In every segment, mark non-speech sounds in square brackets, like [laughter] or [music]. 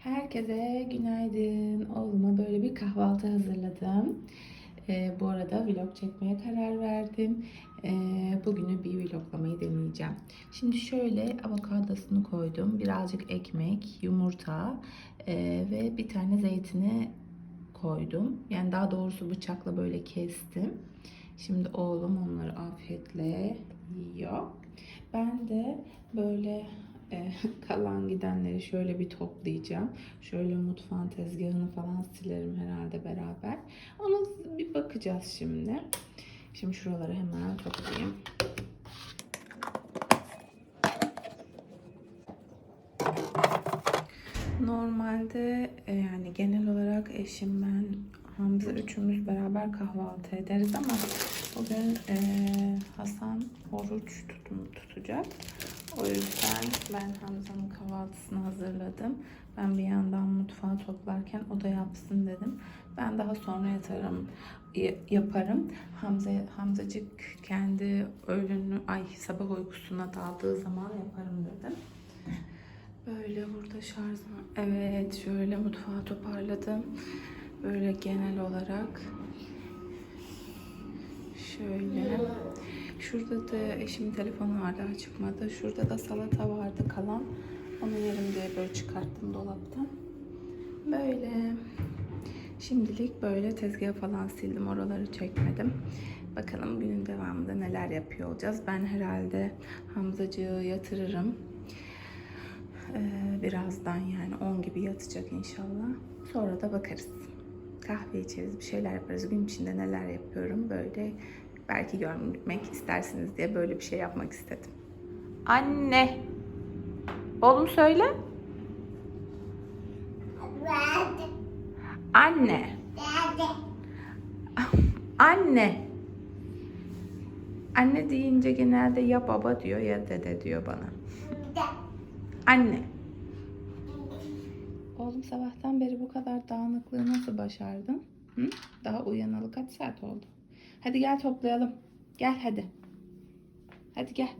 Herkese günaydın. Oğluma böyle bir kahvaltı hazırladım. Ee, bu arada vlog çekmeye karar verdim. Ee, bugünü bir vloglamayı deneyeceğim. Şimdi şöyle avokadosunu koydum. Birazcık ekmek, yumurta ee, ve bir tane zeytini koydum. Yani daha doğrusu bıçakla böyle kestim. Şimdi oğlum onları afiyetle yiyor. Ben de böyle e, [laughs] kalan gidenleri şöyle bir toplayacağım. Şöyle mutfağın tezgahını falan silerim herhalde beraber. Ona bir bakacağız şimdi. Şimdi şuraları hemen toplayayım. Normalde e, yani genel olarak eşim ben Hamza üçümüz beraber kahvaltı ederiz ama bugün e, Hasan oruç tutum, tutacak. O yüzden ben Hamza'nın kahvaltısını hazırladım. Ben bir yandan mutfağı toplarken o da yapsın dedim. Ben daha sonra yatarım yaparım. Hamza Hamzacık kendi öğlünü ay sabah uykusuna daldığı zaman yaparım dedim. Böyle burada şarjım. Evet şöyle mutfağı toparladım. Böyle genel olarak şöyle. Şurada da eşimin telefonu var daha çıkmadı. Şurada da salata vardı kalan. Onu yerim diye böyle çıkarttım dolaptan. Böyle. Şimdilik böyle tezgah falan sildim. Oraları çekmedim. Bakalım günün devamında neler yapıyor olacağız. Ben herhalde Hamzacığı yatırırım. Ee, birazdan yani 10 gibi yatacak inşallah. Sonra da bakarız. Kahve içeriz, bir şeyler yaparız. Gün içinde neler yapıyorum böyle belki görmek istersiniz diye böyle bir şey yapmak istedim. Anne. Oğlum söyle. Anne. Anne. Anne deyince genelde ya baba diyor ya dede diyor bana. Anne. Oğlum sabahtan beri bu kadar dağınıklığı nasıl başardın? Hı? Daha uyanalı kaç saat oldu? Hadi gel toplayalım. Gel hadi. Hadi gel.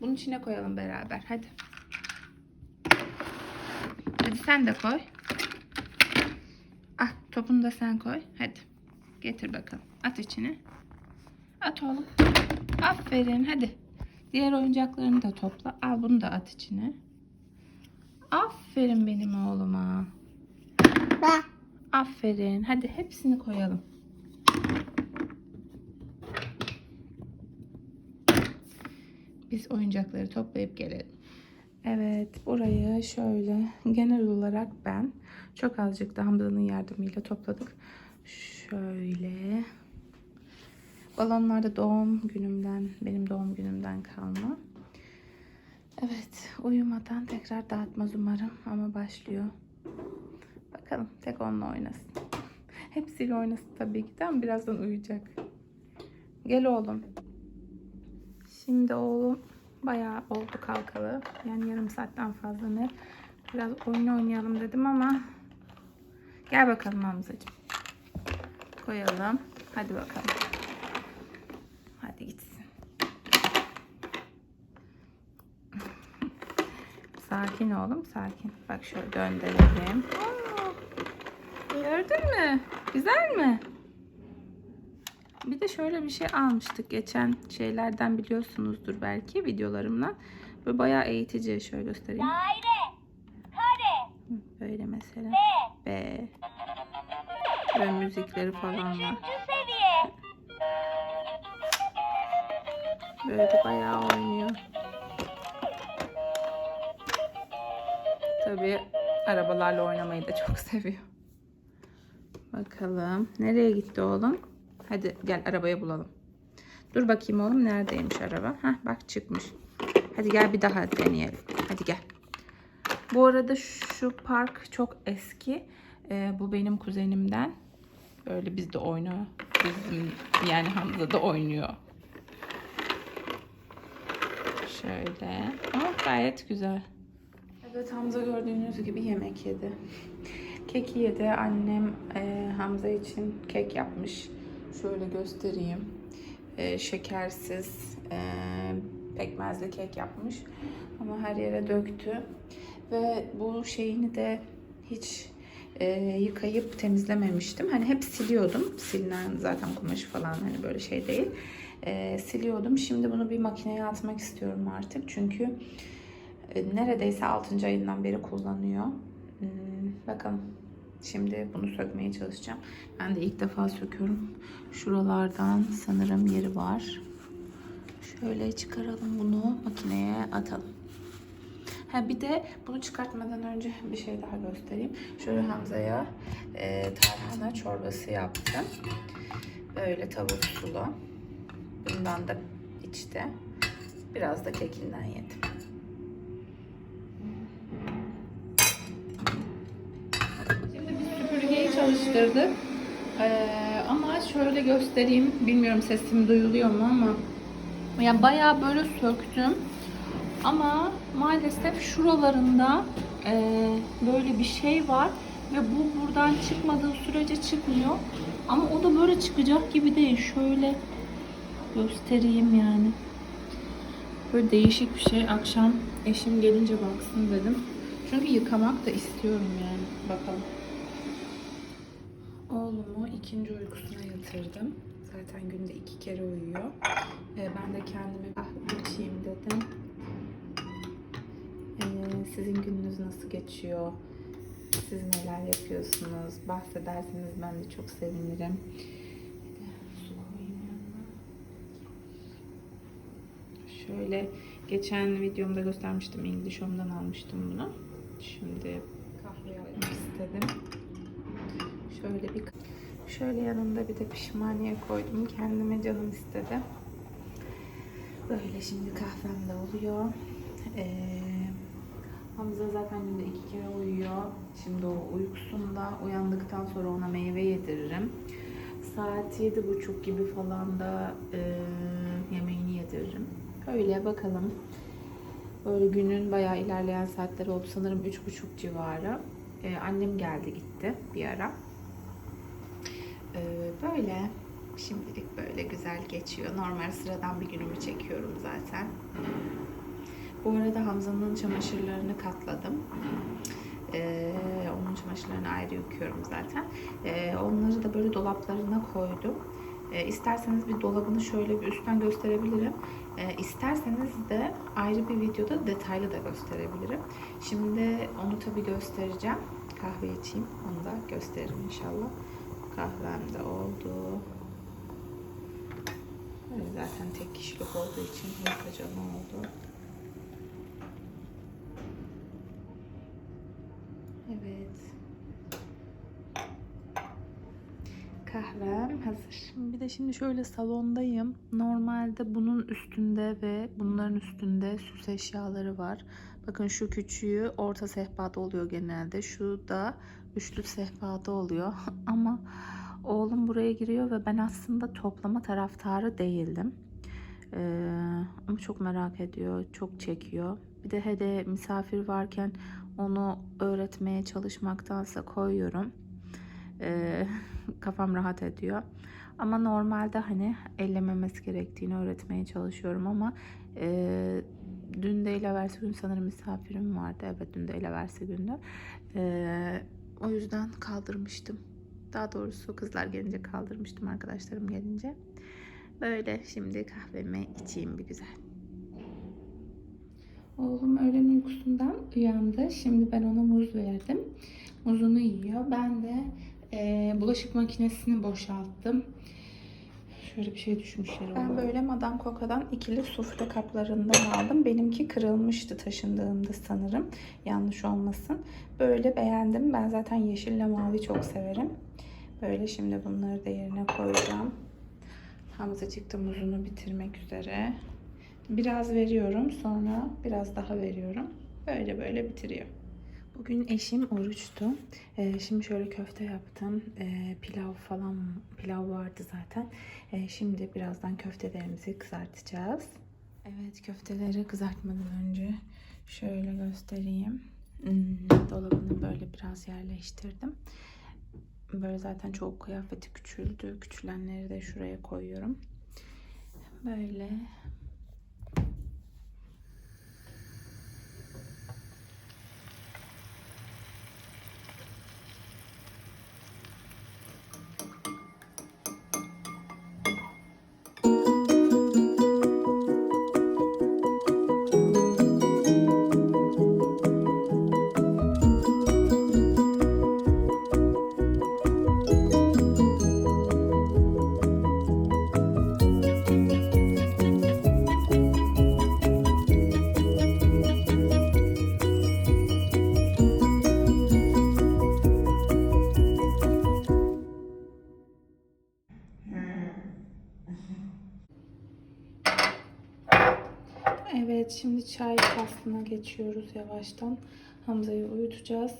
Bunun içine koyalım beraber. Hadi. Hadi sen de koy. Ah topunu da sen koy. Hadi. Getir bakalım. At içine. At oğlum. Aferin hadi. Diğer oyuncaklarını da topla. Al bunu da at içine. Aferin benim oğluma. Aferin. Hadi hepsini koyalım. Biz oyuncakları toplayıp gelelim. Evet, burayı şöyle genel olarak ben çok azıcık da yardımıyla topladık. Şöyle. Balonlar da doğum günümden, benim doğum günümden kalma. Evet, uyumadan tekrar dağıtmaz umarım ama başlıyor. Bakalım tek onunla oynasın. Hepsiyle oynasın tabii ki de ama birazdan uyuyacak. Gel oğlum. Şimdi oğlum bayağı oldu kalkalı. Yani yarım saatten fazla ne. Biraz oyun oynayalım dedim ama gel bakalım Hamzacığım. Koyalım. Hadi bakalım. Hadi gitsin. Sakin oğlum sakin. Bak şöyle döndürelim. Gördün mü? Güzel mi? Bir de şöyle bir şey almıştık geçen şeylerden biliyorsunuzdur belki videolarımdan. Böyle bayağı eğitici şöyle göstereyim. Daire, kare, Böyle mesela. B, B. Böyle müzikleri falan var. seviye, Böyle bayağı oynuyor. Tabii arabalarla oynamayı da çok [laughs] seviyor. Bakalım. Nereye gitti oğlum? Hadi gel arabaya bulalım. Dur bakayım oğlum neredeymiş araba? Hah bak çıkmış. Hadi gel bir daha deneyelim. Hadi gel. Bu arada şu park çok eski. Ee, bu benim kuzenimden. Böyle bizde oynuyor. Bizim yani Hamza da oynuyor. Şöyle. Ama gayet güzel. Evet Hamza gördüğünüz gibi yemek yedi. Keki yedi. Annem e, Hamza için kek yapmış. Şöyle göstereyim. E, şekersiz e, pekmezli kek yapmış. Ama her yere döktü. Ve bu şeyini de hiç e, yıkayıp temizlememiştim. Hani hep siliyordum. Silinen zaten kumaşı falan hani böyle şey değil. E, siliyordum. Şimdi bunu bir makineye atmak istiyorum artık. Çünkü e, neredeyse 6. ayından beri kullanıyor. Hmm, bakalım. Şimdi bunu sökmeye çalışacağım. Ben de ilk defa söküyorum. Şuralardan sanırım yeri var. Şöyle çıkaralım bunu makineye atalım. Ha bir de bunu çıkartmadan önce bir şey daha göstereyim. Şöyle Hamza'ya e, tarhana çorbası yaptım. Böyle tavuk sulu. Bundan da içti. Biraz da kekinden yedim. Çalıştırdık. Ee, ama şöyle göstereyim. Bilmiyorum sesim duyuluyor mu ama yani bayağı böyle söktüm. Ama maalesef şuralarında e, böyle bir şey var ve bu buradan çıkmadığı sürece çıkmıyor. Ama o da böyle çıkacak gibi değil. Şöyle göstereyim yani. Böyle değişik bir şey. Akşam eşim gelince baksın dedim. Çünkü yıkamak da istiyorum yani. Bakalım. İkinci uykusuna yatırdım. Zaten günde iki kere uyuyor. Ee, ben de kendime kahve içeyim dedim. Ee, sizin gününüz nasıl geçiyor? Siz neler yapıyorsunuz? Bahsederseniz ben de çok sevinirim. Şöyle geçen videomda göstermiştim. English Home'dan almıştım bunu. Şimdi kahve yapmak istedim. Şöyle bir şöyle yanında bir de pişmaniye koydum. Kendime canım istedi. Böyle şimdi kahvem de oluyor. Ee, Hamza zaten günde iki kere uyuyor. Şimdi o uykusunda uyandıktan sonra ona meyve yediririm. Saat yedi buçuk gibi falan da e, yemeğini yediririm. Öyle bakalım. Böyle günün bayağı ilerleyen saatleri oldu. Sanırım üç buçuk civarı. Ee, annem geldi gitti bir ara. Ee, böyle şimdilik böyle güzel geçiyor. Normal sıradan bir günümü çekiyorum zaten. Bu arada Hamza'nın çamaşırlarını katladım. Ee, onun çamaşırlarını ayrı yıkıyorum zaten. Ee, onları da böyle dolaplarına koydum. Ee, isterseniz bir dolabını şöyle bir üstten gösterebilirim. Ee, isterseniz de ayrı bir videoda detaylı da gösterebilirim. Şimdi onu tabii göstereceğim. Kahve içeyim. Onu da gösteririm inşallah. Kahvem de oldu. Zaten tek kişilik olduğu için ne oldu? Evet. Kahvem hazır. Bir de şimdi şöyle salondayım. Normalde bunun üstünde ve bunların üstünde süs eşyaları var. Bakın şu küçüğü orta sehpada oluyor genelde. Şu da üçlü sehpada oluyor. [laughs] Ama oğlum buraya giriyor ve ben aslında toplama taraftarı değildim. Ee, ama çok merak ediyor, çok çekiyor. Bir de hele misafir varken onu öğretmeye çalışmaktansa koyuyorum. Ee, [laughs] kafam rahat ediyor. Ama normalde hani ellememesi gerektiğini öğretmeye çalışıyorum ama e, dün de versi gün sanırım misafirim vardı. Evet dün de versi gündü. Ee, o yüzden kaldırmıştım. Daha doğrusu kızlar gelince kaldırmıştım arkadaşlarım gelince. Böyle şimdi kahvemi içeyim bir güzel. Oğlum öğlen uykusundan uyandı. Şimdi ben ona muz verdim. Muzunu yiyor. Ben de e, bulaşık makinesini boşalttım. Şöyle bir şey düşmüşler. Ben böyle Madame Coco'dan ikili sufle kaplarından aldım. Benimki kırılmıştı taşındığımda sanırım. Yanlış olmasın. Böyle beğendim. Ben zaten yeşille mavi çok severim. Böyle şimdi bunları da yerine koyacağım. Hamzacık da muzunu bitirmek üzere. Biraz veriyorum sonra biraz daha veriyorum. Böyle böyle bitiriyor. Bugün eşim oruçtu. Ee, şimdi şöyle köfte yaptım. Ee, pilav falan pilav vardı zaten. Ee, şimdi birazdan köftelerimizi kızartacağız. Evet köfteleri kızartmadan önce şöyle göstereyim. Hmm, dolabını böyle biraz yerleştirdim. Böyle zaten çok kıyafeti küçüldü. Küçülenleri de şuraya koyuyorum. Böyle Evet şimdi çay faslına geçiyoruz yavaştan. Hamza'yı uyutacağız.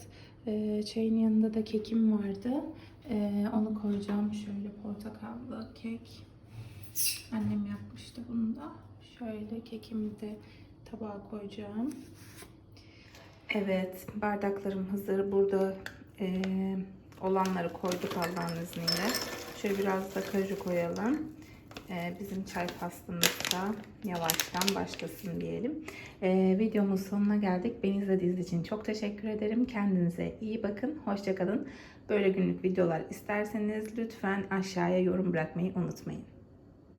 Ee, çayın yanında da kekim vardı. Ee, onu koyacağım. Şöyle portakallı kek. Annem yapmıştı bunu da. Şöyle kekimi de tabağa koyacağım. Evet bardaklarım hazır. Burada e, olanları koyduk Allah'ın izniyle. Şöyle biraz da kaju koyalım. E, bizim çay faslımız da yavaştan başlasın diyelim. E, videomuz sonuna geldik. Beni izlediğiniz için çok teşekkür ederim. Kendinize iyi bakın. Hoşçakalın. Böyle günlük videolar isterseniz lütfen aşağıya yorum bırakmayı unutmayın.